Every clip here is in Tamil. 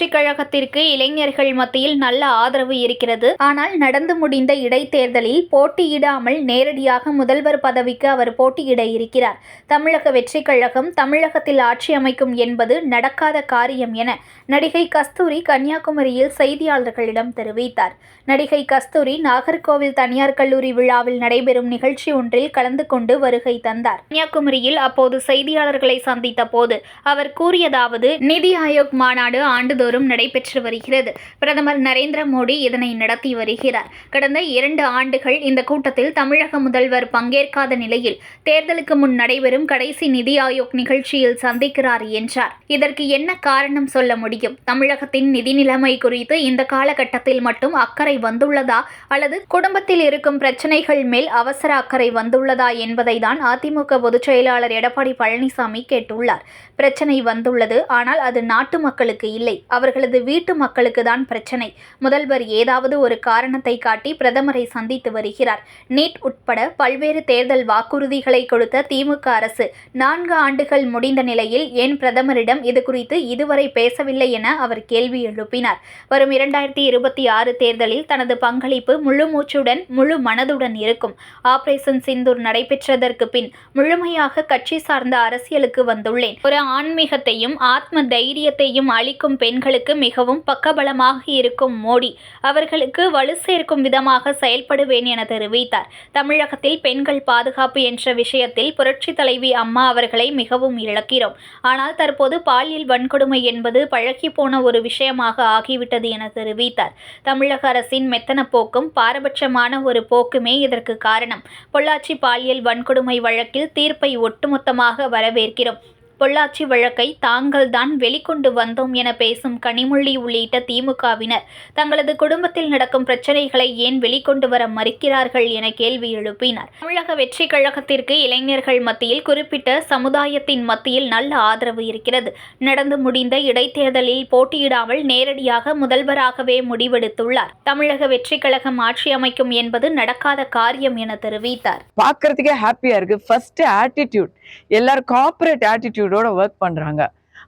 வெற்றிக்கழகத்திற்கு இளைஞர்கள் மத்தியில் நல்ல ஆதரவு இருக்கிறது. ஆனால் நடந்து முடிந்த இடைத்தேர்தலில் போட்டியிடாமல் நேரடியாக முதல்வர் பதவிக்கு அவர் போட்டியிட இருக்கிறார். தமிழக வெற்றி கழகம் தமிழகத்தில் ஆட்சி அமைக்கும் என்பது நடக்காத காரியம் என நடிகை கஸ்தூரி கன்னியாகுமரியில் செய்தியாளர்களிடம் தெரிவித்தார். நடிகை கஸ்தூரி நாகர்கோவில் தனியார் கல்லூரி விழாவில் நடைபெறும் நிகழ்ச்சி ஒன்றில் கலந்து கொண்டு வருகை தந்தார். கன்னியாகுமரியில் அப்போது செய்தியாளர்களை சந்தித்த போது அவர் கூறியதாவது நிதி ஆயோக் மாநாடு ஆண்டுதோறும் நடைபெற்று வருகிறது. பிரதமர் நரேந்திர மோடி இதனை நடத்தி வருகிறார். கடந்த இரண்டு ஆண்டுகள் இந்த கூட்டத்தில் தமிழக முதல்வர் பங்கேற்காத நிலையில் தேர்தலுக்கு முன் நடைபெறும் கடைசி நிதி ஆயோக் நிகழ்ச்சியில் சந்திக்கிறார் என்றார். இதற்கு என்ன காரணம் சொல்ல முடியும்? தமிழகத்தின் நிதி நிலைமை குறித்து இந்த காலகட்டத்தில் மட்டும் அக்கறை வந்துள்ளதா? அல்லது குடும்பத்தில் இருக்கும் பிரச்சனைகள் மேல் அவசர அக்கறை வந்துள்ளதா என்பதை தான் அதிமுக பொதுச் செயலாளர் எடப்பாடி பழனிசாமி கேட்டுள்ளார். பிரச்சனை வந்துள்ளது. ஆனால் அது நாட்டு மக்களுக்கு இல்லை. அவர்களது வீட்டு மக்களுக்கு தான் பிரச்சனை. முதல்வர் ஏதாவது ஒரு காரணத்தை காட்டி பிரதமரை சந்தித்து வருகிறார். நீட் உட்பட பல்வேறு தேர்தல் வாக்குறுதிகளை கொடுத்த திமுக அரசு நான்கு ஆண்டுகள் முடிந்த நிலையில் ஏன் பிரதமரிடம் இது குறித்து இதுவரை பேசவில்லை என அவர் கேள்வி எழுப்பினார். வரும் இரண்டாயிரத்தி இருபத்தி ஆறு தேர்தலில் தனது பங்களிப்பு முழு மூச்சுடன் முழு மனதுடன் இருக்கும். ஆபரேஷன் சிந்தூர் நடைபெற்றதற்கு பின் முழுமையாக கட்சி சார்ந்த அரசியலுக்கு வந்துள்ளேன். ஒரு ஆன்மீகத்தையும் ஆத்ம தைரியத்தையும் அளிக்கும் பெண்களுக்கு மிகவும் பக்கபலமாக இருக்கும் மோடி. அவர்களுக்கு வலு சேர்க்கும் விதமாக செயல்படுவேன் என தெரிவித்தார். தமிழகத்தில் பெண்கள் பாதுகாப்பு என்ற விஷயத்தில் புரட்சி தலைவி அம்மா அவர்களை மிகவும் இழக்கிறோம். ஆனால் தற்போது பாலியல் வன்கொடுமை என்பது பழகி போன ஒரு விஷயமாக ஆகிவிட்டது என தெரிவித்தார். தமிழக அரசின் மெத்தன போக்கும் பாரபட்சமான ஒரு போக்குமே இதற்கு காரணம். பொள்ளாச்சி பாலியல் வன்கொடுமை வழக்கில் தீர்ப்பை ஒட்டுமொத்தமாக வரவேற்கிறோம். பொள்ளாச்சி வழக்கை தாங்கள்தான் வெளிக்கொண்டு வந்தோம் என பேசும் கனிமொழி உள்ளிட்ட திமுகவினர் தங்களது குடும்பத்தில் நடக்கும் பிரச்சனைகளை ஏன் வெளிக்கொண்டு வர மறுக்கிறார்கள் என கேள்வி எழுப்பினார். தமிழக வெற்றி கழகத்திற்கு இளைஞர்கள் மத்தியில் குறிப்பிட்ட சமுதாயத்தின் மத்தியில் நல்ல ஆதரவு இருக்கிறது. நடந்து முடிந்த இடைத்தேர்தலில் போட்டியிடாமல் நேரடியாக முதல்வராகவே முடிவெடுத்துள்ளார். தமிழக வெற்றி கழகம் ஆட்சி அமைக்கும் என்பது நடக்காத காரியம் என தெரிவித்தார். பார்க்கறதுக்கே ஹாப்பியா இருக்கு. ஃபர்ஸ்ட் ஆட்டிடியூட் எல்லாரும் கார்ப்பரேட் ஆட்டிடியூடோட ஒர்க் பண்றாங்க.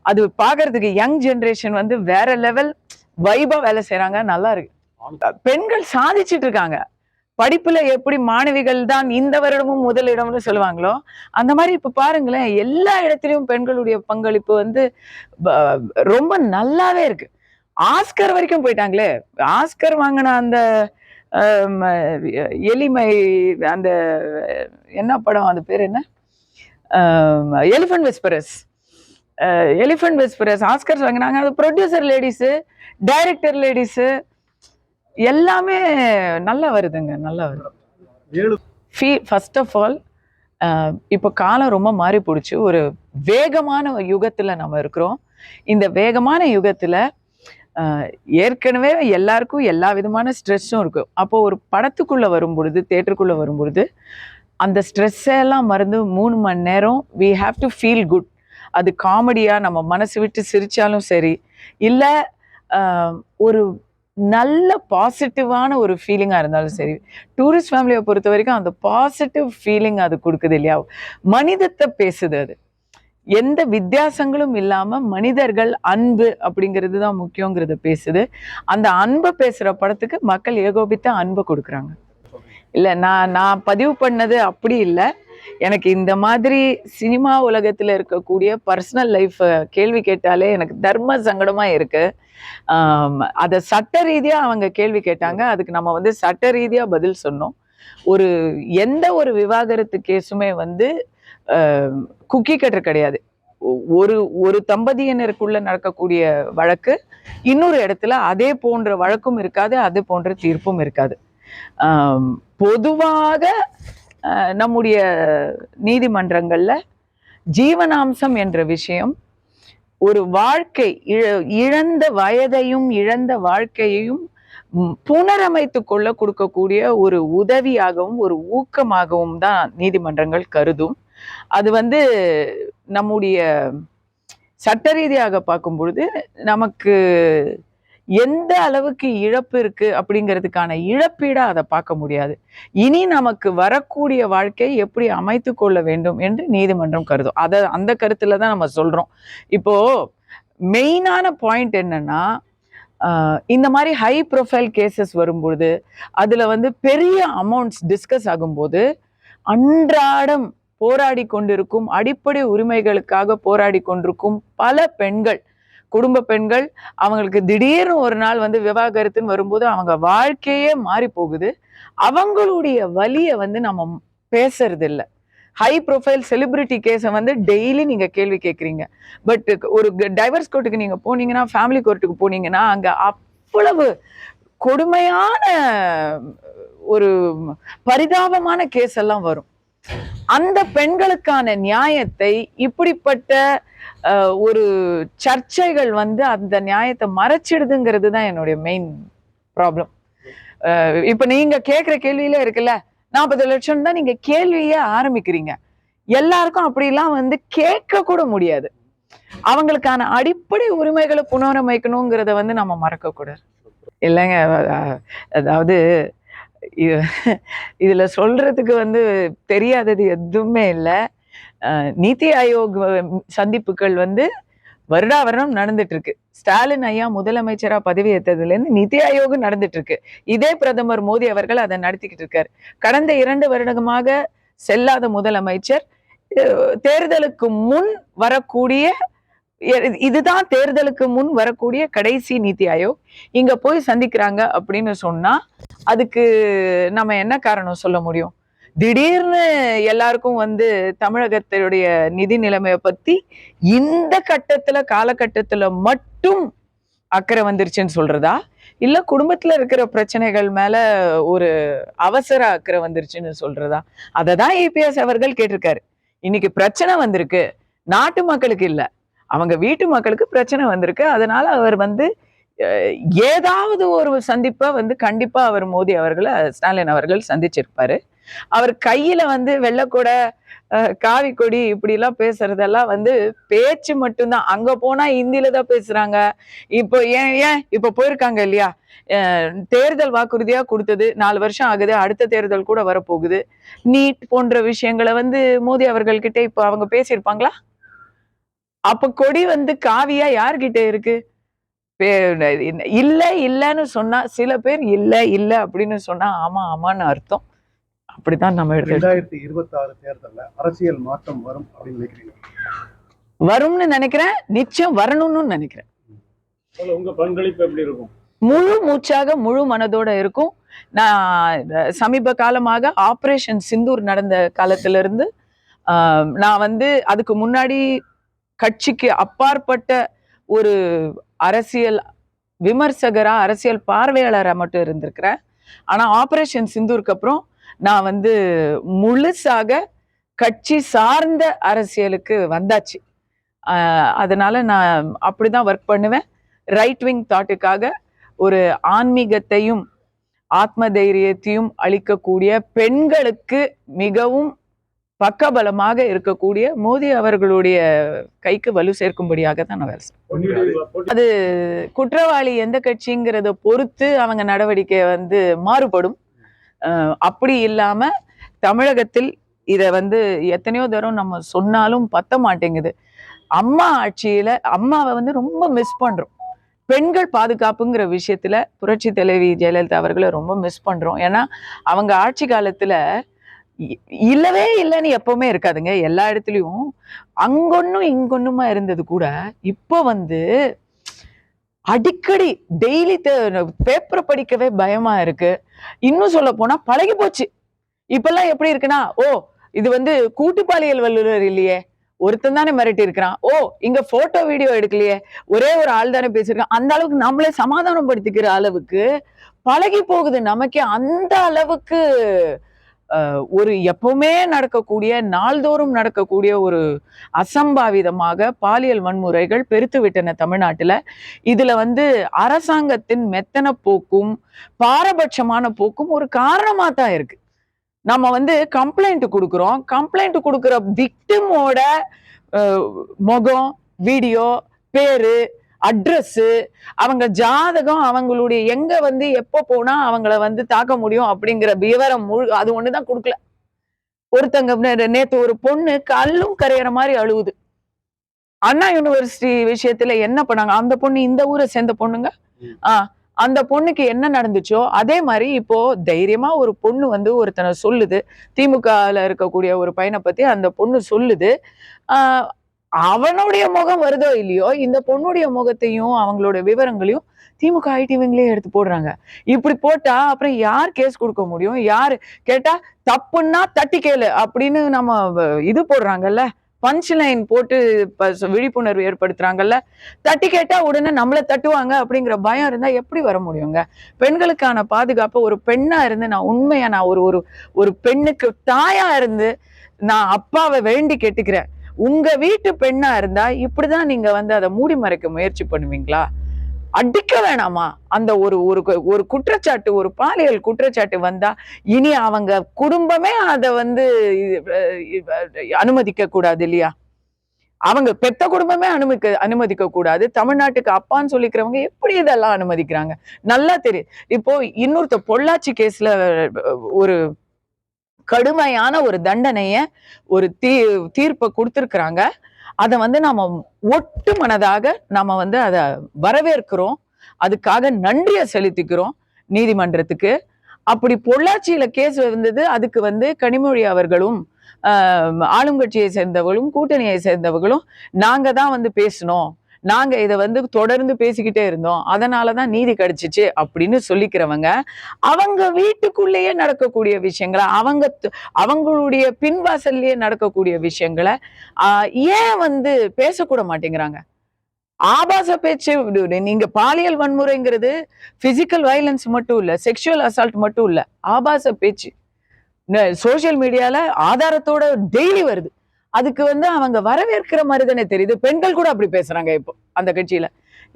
அது பார்க்கறதுக்கு யங் ஜென்ரேஷன் வந்து வேற லெவல் வைபா வேலை செய்கிறாங்க நல்லா இருக்கு. பெண்கள் சாதிச்சிட்டு இருக்காங்க. படிப்புல எப்படி மாணவிகள் தான் இந்த வருடமும் முதலிடம்னு சொல்லுவாங்களோ அந்த மாதிரி இப்ப பாருங்களேன் எல்லா இடத்துலயும் பெண்களுடைய பங்களிப்பு வந்து ரொம்ப நல்லாவே இருக்கு. ஆஸ்கர் வரைக்கும் போயிட்டாங்களே. ஆஸ்கர் வாங்கின அந்த எளிமை எலிமை அந்த என்ன படம் அந்த பேர் என்ன? Elephant whisperers elephant whisperers Oscars வாங்கினாங்க. அது ப்ரொடியூசர் லேடிஸு டைரக்டர் லேடிஸு எல்லாமே நல்லா வருதுங்க நல்லா வருது. ஃபீ ஃபர்ஸ்ட் ஆஃப் ஆல் இப்போ காலம் ரொம்ப மாறி போடுச்சு ஒரு வேகமான யுகத்தில் நம்ம இருக்கிறோம். இந்த வேகமான யுகத்தில் ஏற்கனவே எல்லாருக்கும் எல்லா விதமான ஸ்ட்ரெஸ்ஸும் இருக்கும் அப்போ ஒரு படத்துக்குள்ளே வரும் பொழுது தேட்டருக்குள்ளே வரும் பொழுது அந்த ஸ்ட்ரெஸ்ஸெல்லாம் மறந்து மூணு மணி நேரம் we have to feel good அது காமெடியாக நம்ம மனசு விட்டு சிரித்தாலும் சரி இல்லை ஒரு நல்ல பாசிட்டிவான ஒரு ஃபீலிங்காக இருந்தாலும் சரி டூரிஸ்ட் ஃபேமிலியை பொறுத்த வரைக்கும் அந்த பாசிட்டிவ் ஃபீலிங் அது கொடுக்குது இல்லையா? மனிதத்தை பேசுது அது. எந்த வித்தியாசங்களும் இல்லாமல் மனிதர்கள் அன்பு அப்படிங்கிறது தான் முக்கியங்கிறத பேசுது. அந்த அன்பை பேசுகிற படத்துக்கு மக்கள் ஏகோபித்த அன்பை கொடுக்குறாங்க. இல்லை நான் நான் பதிவு பண்ணது அப்படி இல்லை. எனக்கு இந்த மாதிரி சினிமா உலகத்தில் இருக்கக்கூடிய பர்சனல் லைஃப் கேள்வி கேட்டாலே எனக்கு தர்ம சங்கடமாக இருக்குது அதை சட்ட ரீதியாக அவங்க கேள்வி கேட்டாங்க. அதுக்கு நம்ம வந்து சட்ட ரீதியாக பதில் சொன்னோம். ஒரு எந்த ஒரு விவாகரத்து கேஸுமே வந்து குக்கி கட்டர் கிடையாது. ஒ- ஒரு ஒரு தம்பதியினருக்குள்ள நடக்கக்கூடிய வழக்கு இன்னொரு இடத்துல அதே போன்ற வழக்கும் இருக்காது அதே போன்ற தீர்ப்பும் இருக்காது. பொதுவாக நம்முடைய நீதிமன்றங்களில் ஜீவனாம்சம் என்ற விஷயம் ஒரு வாழ்க்கை இழ- இழந்த வயதையும் இழந்த வாழ்க்கையையும் புனரமைத்து கொள்ள கொடுக்கக்கூடிய ஒரு உதவியாகவும் ஒரு ஊக்கமாகவும் தான் நீதிமன்றங்கள் கருதும். அது வந்து நம்முடைய சட்ட ரீதியாக பார்க்கும் பொழுது நமக்கு எந்த அளவுக்கு இழப்பு இருக்கு அப்படிங்கிறதுக்கான இழப்பீடா அதை பார்க்க முடியாது. இனி நமக்கு வரக்கூடிய வாழ்க்கையை எப்படி அமைத்து கொள்ள வேண்டும் என்று நீதிமன்றம் கருதும். அதை அந்த கருத்துல தான் நம்ம சொல்றோம். இப்போ மெயினான பாயிண்ட் என்னன்னா இந்த மாதிரி ஹை ப்ரொஃபைல் கேசஸ் வரும்பொழுது அதில் வந்து பெரிய அமௌண்ட்ஸ் டிஸ்கஸ் ஆகும்போது அன்றாடம் போராடி கொண்டிருக்கும் அடிப்படை உரிமைகளுக்காக போராடி கொண்டிருக்கும் பல பெண்கள் குடும்ப பெண்கள் அவங்களுக்கு திடீர்னு ஒரு நாள் வந்து விவாகரத்துன்னு வரும்போது அவங்க வாழ்க்கையே மாறி போகுது அவங்களுடைய வழியை வந்து நம்ம பேசுறது இல்லை ஹை ப்ரொஃபைல் செலிபிரிட்டி கேஸை வந்து டெய்லி நீங்கள் கேள்வி கேட்குறீங்க. பட் ஒரு டைவர்ஸ் கோர்ட்டுக்கு நீங்கள் போனீங்கன்னா ஃபேமிலி கோர்ட்டுக்கு போனீங்கன்னா அங்கே அவ்வளவு கொடுமையான ஒரு பரிதாபமான கேஸ் எல்லாம் வரும். அந்த பெண்களுக்கான நியாயத்தை இப்படிப்பட்ட ஒரு சர்ச்சைகள் வந்து அந்த நியாயத்தை மறைச்சிடுதுங்கிறது தான் என்னுடைய மெயின் ப்ராப்ளம் இப்ப நீங்க கேட்குற கேள்வியில இருக்குல்ல நாற்பது லட்சம் தான் நீங்க கேள்வியே ஆரம்பிக்கிறீங்க. எல்லாருக்கும் அப்படிலாம் வந்து கேட்க கூட முடியாது. அவங்களுக்கான அடிப்படை உரிமைகளை புனரமைக்கணுங்கிறத வந்து நம்ம மறக்க கூடாது இல்லைங்க அதாவது இதுல சொல்றதுக்கு வந்து தெரியாதது எதுவுமே இல்லை. நீத்தி ஆயோக் சந்திப்புகள் வந்து வருடா வருடம் நடந்துட்டு இருக்கு ஸ்டாலின் ஐயா முதலமைச்சரா பதவி ஏற்றதுலேருந்து நிதி ஆயோக் நடந்துட்டு இருக்கு இதே பிரதமர் மோடி அவர்கள் அதை நடத்திக்கிட்டு இருக்காரு. கடந்த இரண்டு வருடமாக செல்லாத முதலமைச்சர் தேர்தலுக்கு முன் வரக்கூடிய இதுதான் தேர்தலுக்கு முன் வரக்கூடிய கடைசி நீதி ஆயோக். இங்க போய் சந்திக்கிறாங்க அப்படின்னு சொன்னா அதுக்கு நம்ம என்ன காரணம் சொல்ல முடியும்? திடீர்னு எல்லாருக்கும் வந்து தமிழகத்தினுடைய நிதி நிலைமையை பத்தி இந்த கட்டத்துல காலகட்டத்துல மட்டும் அக்கறை வந்துருச்சுன்னு சொல்றதா? இல்ல குடும்பத்துல இருக்கிற பிரச்சனைகள் மேல ஒரு அவசர அக்கறை வந்துருச்சுன்னு சொல்றதா? அதை தான் ஏபிஎஸ் அவர்கள் கேட்டிருக்காரு. இன்னைக்கு பிரச்சனை வந்திருக்கு. நாட்டு மக்களுக்கு இல்ல. அவங்க வீட்டு மக்களுக்கு பிரச்சனை வந்திருக்கு. அதனால அவர் வந்து ஏதாவது ஒரு சந்திப்பை வந்து கண்டிப்பா அவர் மோடி அவர்களை ஸ்டாலின் அவர்கள் சந்திச்சிருப்பாரு. அவர் கையில வந்து வெள்ளக்கூட காவி கொடி இப்படி எல்லாம் பேசுறதெல்லாம் வந்து பேச்சு மட்டும்தான். அங்க போனா ஹிந்தில தான் பேசுறாங்க. இப்போ ஏன் ஏன்? இப்போ போயிருக்காங்க இல்லையா? தேர்தல் வாக்குறுதியா கொடுத்தது. நாலு வருஷம் ஆகுது. அடுத்த தேர்தல் கூட வரப்போகுது. நீட் போன்ற விஷயங்களை வந்து மோடி அவர்கள் கிட்ட இப்போ அவங்க பேசியிருப்பாங்களா? அப்ப கொடி வந்து காவியா யார்கிட்ட இருக்கு? இல்ல இல்லன்னு சொன்னா சில பேர் இல்ல இல்ல அப்படின்னு சொன்னா ஆமா ஆமான்னு அர்த்தம். அப்படிதான் நம்ம எடுத்து ரெண்டாயிரத்தி இருபத்தி ஆறு தேர்தல்ல அரசியல் மாற்றம் வரும் அப்படின்னு நினைக்கிறீங்க வரும்னு நினைக்கிறேன் நிச்சயம் வரணும்னு நினைக்கிறேன். உங்க பங்களிப்பு எப்படி இருக்கும்? முழு மூச்சாக முழு மனதோட இருக்கும். நான் சமீப காலமாக ஆபரேஷன் சிந்தூர் நடந்த காலத்துல இருந்து ஆஹ், நான் வந்து அதுக்கு முன்னாடி கட்சிக்கு அப்பாற்பட்ட ஒரு அரசியல் விமர்சகரா அரசியல் பார்வையாளராக மட்டும் இருந்திருக்கிறேன் ஆனால் ஆப்ரேஷன் சிந்தூருக்கு அப்புறம் நான் வந்து முழுசாக கட்சி சார்ந்த அரசியலுக்கு வந்தாச்சு. அதனால நான் அப்படிதான் ஒர்க் பண்ணுவேன். ரைட் விங் தாட்டுக்காக ஒரு ஆன்மீகத்தையும் ஆத்ம தைரியத்தையும் அளிக்கக்கூடிய பெண்களுக்கு மிகவும் பக்கபலமாக இருக்கக்கூடிய மோடி அவர்களுடைய கைக்கு வலு சேர்க்கும்படியாக தான் வேலை குற்றவாளி எந்த கட்சிங்கிறத பொறுத்து அவங்க நடவடிக்கை வந்து மாறுபடும். அப்படி இல்லாம தமிழகத்தில் இதை வந்து எத்தனையோ தரம் நம்ம சொன்னாலும் பத்த மாட்டேங்குது. அம்மா ஆட்சியில அம்மாவை வந்து ரொம்ப மிஸ் பண்றோம். பெண்கள் பாதுகாப்புங்கிற விஷயத்துல புரட்சி தலைவி ஜெயலலிதா அவர்களை ரொம்ப மிஸ் பண்றோம். ஏன்னா அவங்க ஆட்சி காலத்துல இல்லவே இல்லைன்னு எப்பவுமே இருக்காதுங்க. எல்லா இடத்துலையும் அங்கொன்னும் இங்கொன்னுமா இருந்தது கூட இப்போ வந்து அடிக்கடி டெய்லி பேப்பரை படிக்கவே பயமா இருக்கு. இன்னும் சொல்ல போனா பழகி போச்சு. இப்பெல்லாம் எப்படி இருக்குன்னா ஓ இது வந்து கூட்டுப்பாளியல் வல்லுநர் இல்லையே. ஒருத்தன் தானே மிரட்டி இருக்கிறான். ஓ இங்க போட்டோ வீடியோ எடுக்கலையே. ஒரே ஒரு ஆள் தானே பேசியிருக்கான். அந்த அளவுக்கு நம்மளே சமாதானப்படுத்திக்கிற அளவுக்கு பழகி போகுது. நமக்கே அந்த அளவுக்கு ஒரு எப்பவுமே நடக்கக்கூடிய நாள்தோறும் நடக்கக்கூடிய ஒரு அசம்பாவிதமாக பாலியல் வன்முறைகள் பெருத்து விட்டன இதில் வந்து அரசாங்கத்தின் மெத்தன போக்கும் பாரபட்சமான போக்கும் ஒரு காரணமாக தான் இருக்கு. நம்ம வந்து கம்ப்ளைண்ட் கொடுக்குறோம். கம்ப்ளைண்ட் கொடுக்குற விக்டிமோட முகம் வீடியோ பேரு அட்ரஸ் அவங்க ஜாதகம் அவங்களுடைய எங்க வந்து எப்போ போனா அவங்கள வந்து தாக்க முடியும் அப்படிங்கிற விவரம் முழு அது ஒண்ணுதான் கொடுக்கல. ஒருத்தங்க நே- நேத்து ஒரு பொண்ணு கல்லும் கரையிற மாதிரி அழுவுது. அண்ணா யூனிவர்சிட்டி விஷயத்துல என்ன பண்ணாங்க? அந்த பொண்ணு இந்த ஊரை சேர்ந்த பொண்ணுங்க? ம். ஆ அந்த பொண்ணுக்கு என்ன நடந்துச்சோ அதே மாதிரி இப்போ தைரியமா ஒரு பொண்ணு வந்து ஒருத்தனை சொல்லுது. திமுகல இருக்கக்கூடிய ஒரு பையனை பத்தி அந்த பொண்ணு சொல்லுது. ஆஹ் அவனுடைய முகம் வருதோ இல்லையோ இந்த பொண்ணுடைய முகத்தையும் அவங்களோட விவரங்களையும் திமுக ஐடிவிங்களே எடுத்து போடுறாங்க. இப்படி போட்டா அப்புறம் யார் கேஸ் கொடுக்க முடியும்? யாரு? கேட்டா தப்புன்னா தட்டி கேளு அப்படின்னு நம்ம வ- இது போடுறாங்கல்ல? பஞ்ச் லைன் போட்டு ப- விழிப்புணர்வு ஏற்படுத்துறாங்கல்ல? தட்டி கேட்டா உடனே நம்மளை தட்டுவாங்க அப்படிங்கிற பயம் இருந்தா எப்படி வர முடியுங்க? பெண்களுக்கான பாதுகாப்பு ஒரு பெண்ணா இருந்து நான் உண்மையா நான் ஒரு ஒரு ஒரு பெண்ணுக்கு தாயா இருந்து நான் அப்பாவை வேண்டி கேட்டுக்கிறேன். உங்க வீட்டு பெண்ணா இருந்தா இப்படிதான் நீங்க வந்து அதை மூடி மறைக்க முயற்சி பண்ணுவீங்களா? அடிக்க வேணாமா? அந்த ஒரு ஒரு கு- ஒரு குற்றச்சாட்டு ஒரு பாலியல் குற்றச்சாட்டு வந்தா இனி அவங்க குடும்பமே அதை வந்து அனுமதிக்க கூடாது இல்லையா? அவங்க பெத்த குடும்பமே அனுமதிக்க அனுமதிக்க கூடாது. தமிழ்நாட்டுக்கு அப்பான்னு சொல்லிக்கிறவங்க எப்படி இதெல்லாம் அனுமதிக்கிறாங்க? நல்லா தெரியும் இப்போ இன்னொருத்த பொள்ளாச்சி கேஸ்ல ஒரு கடுமையான ஒரு தண்டனையை ஒரு தீ தீர்ப்பை கொடுத்துருக்குறாங்க. அதை வந்து நாம் ஒட்டு மனதாக நாம் வந்து அதை வரவேற்கிறோம். அதுக்காக நன்றியை செலுத்திக்கிறோம் நீதிமன்றத்துக்கு. அப்படி பொள்ளாச்சியில கேஸ் வந்தது அதுக்கு வந்து கனிமொழி அவர்களும் ஆளுங்கட்சியை சேர்ந்தவர்களும் கூட்டணியை சேர்ந்தவர்களும் நாங்க தான் வந்து பேசணும். நாங்க இதை வந்து தொடர்ந்து பேசிக்கிட்டே இருந்தோம். அதனாலதான் நீதி கிடைச்சிச்சு அப்படின்னு சொல்லிக்கிறவங்க அவங்க வீட்டுக்குள்ளேயே நடக்கக்கூடிய விஷயங்களை அவங்க அவங்களுடைய பின்வாசல்லையே நடக்கக்கூடிய விஷயங்களை ஏன் வந்து பேசக்கூட மாட்டேங்கிறாங்க? ஆபாச பேச்சு நீங்க பாலியல் வன்முறைங்கிறது பிசிக்கல் வயலன்ஸ் மட்டும் இல்ல செக்ஷுவல் அசால்ட் மட்டும் இல்ல ஆபாச பேச்சு. சோசியல் மீடியால ஆதாரத்தோட டெய்லி வருது. அதுக்கு வந்து அவங்க வரவேற்கிற மாதிரி தானே தெரியுது. பெண்கள் கூட அப்படி பேசுறாங்க இப்போ அந்த கட்சியில.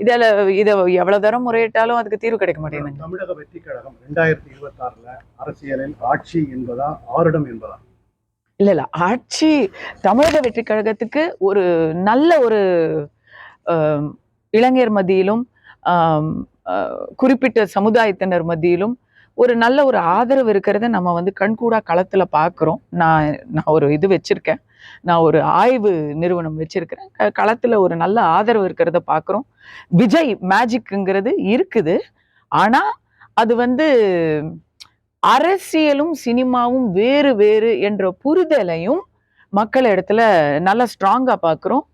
இதுல இதை எவ்வளவு தரம் முறையிட்டாலும் அதுக்கு தீர்வு கிடைக்க மாட்டேங்குது. தமிழக வெற்றி கழகம் ரெண்டாயிரத்தி இருபத்தி ஆறுல அரசியலில் ஆட்சி என்பதா ஆரிடம் என்பதா? இல்ல இல்ல. ஆட்சி தமிழக வெற்றி கழகத்துக்கு ஒரு நல்ல ஒரு இளைஞர் மத்தியிலும் குறிப்பிட்ட சமுதாயத்தினர் மத்தியிலும் ஒரு நல்ல ஒரு ஆதரவு இருக்கிறத நம்ம வந்து கண்கூடா களத்துல பார்க்குறோம் நான் நான் ஒரு இது வச்சிருக்கேன். நான் ஒரு ஆய்வு நிறுவனம் வச்சிருக்கிறேன். களத்தில் களத்துல ஒரு நல்ல ஆதரவு இருக்கிறத பார்க்குறோம் விஜய் மேஜிக்குங்கிறது இருக்குது. ஆனா அது வந்து அரசியலும் சினிமாவும் வேறு வேறு என்ற புரிதலையும் மக்கள் இடத்துல நல்லா ஸ்ட்ராங்கா பார்க்குறோம்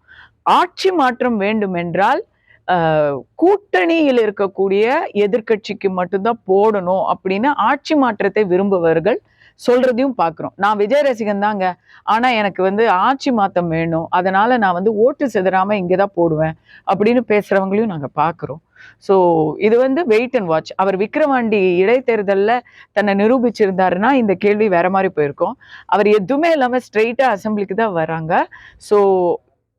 ஆட்சி மாற்றம் வேண்டும் என்றால் ஆஹ், கூட்டணியில் இருக்கக்கூடிய எதிர்கட்சிக்கு மட்டும்தான் போடணும் அப்படின்னு ஆட்சி மாற்றத்தை விரும்புவர்கள் சொல்றதையும் பார்க்குறோம் நான் விஜய் ரசிகன் தாங்க. ஆனால் எனக்கு வந்து ஆட்சி மாற்றம் வேணும். அதனால நான் வந்து ஓட்டு சிதறாம இங்கே தான் போடுவேன் அப்படின்னு பேசுகிறவங்களையும் நாங்கள் பார்க்குறோம் ஸோ இது வந்து வெயிட் அண்ட் வாட்ச் அவர் விக்ரவாண்டி இடைத்தேர்தலில் தன்னை நிரூபிச்சிருந்தாருன்னா இந்த கேள்வி வேற மாதிரி போயிருக்கோம். அவர் எதுவுமே இல்லாமல் ஸ்ட்ரெயிட்டாக அசம்பிளிக்கு தான் வராங்க. ஸோ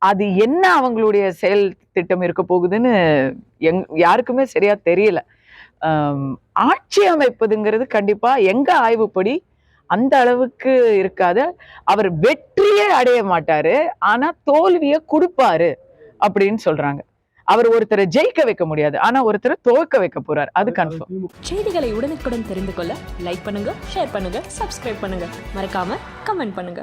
அது என்ன அவங்களுடைய செயல் திட்டம் இருக்க போகுதுன்னு எங் யாருக்குமே சரியாக தெரியல. ஆட்சி அமைப்பதுங்கிறது கண்டிப்பாக எங்கள் ஆய்வுப்படி அந்த அளவுக்கு இருக்காது. அவர் வெற்றியே அடைய மாட்டாரு. ஆனா தோல்வியை கொடுப்பாரு அப்படின்னு சொல்றாங்க. அவர் ஒருத்தரை ஜெயிக்க வைக்க முடியாது. ஆனா ஒருத்தரை துவக்க வைக்க போறார். அது கன்ஃபார்ம் செய்திகளை உடனுக்குடன் தெரிந்து கொள்ள லைக் பண்ணுங்க ஷேர் பண்ணுங்க சப்ஸ்கிரைப் பண்ணுங்க. மறக்காம கமெண்ட் பண்ணுங்க.